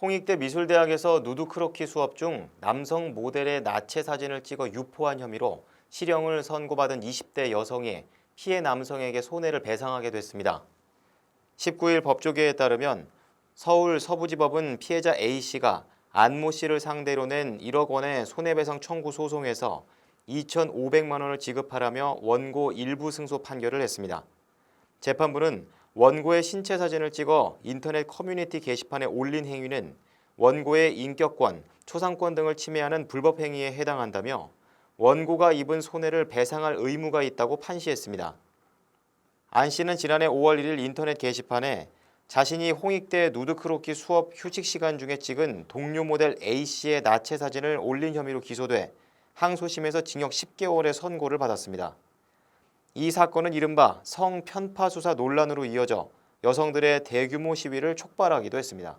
홍익대 미술대학에서 누드 크로키 수업 중 남성 모델의 나체 사진을 찍어 유포한 혐의로 실형을 선고받은 20대 여성이 피해 남성에게 손해를 배상하게 됐습니다. 19일 법조계에 따르면 서울 서부지법은 피해자 A씨가 안모 씨를 상대로 낸 1억 원의 손해배상 청구 소송에서 2,500만 원을 지급하라며 원고 일부 승소 판결을 했습니다. 재판부는 원고의 신체 사진을 찍어 인터넷 커뮤니티 게시판에 올린 행위는 원고의 인격권, 초상권 등을 침해하는 불법 행위에 해당한다며 원고가 입은 손해를 배상할 의무가 있다고 판시했습니다. 안 씨는 지난해 5월 1일 인터넷 게시판에 자신이 홍익대 누드크로키 수업 휴식 시간 중에 찍은 동료 모델 A 씨의 나체 사진을 올린 혐의로 기소돼 항소심에서 징역 10개월의 선고를 받았습니다. 이 사건은 이른바 성 편파 수사 논란으로 이어져 여성들의 대규모 시위를 촉발하기도 했습니다.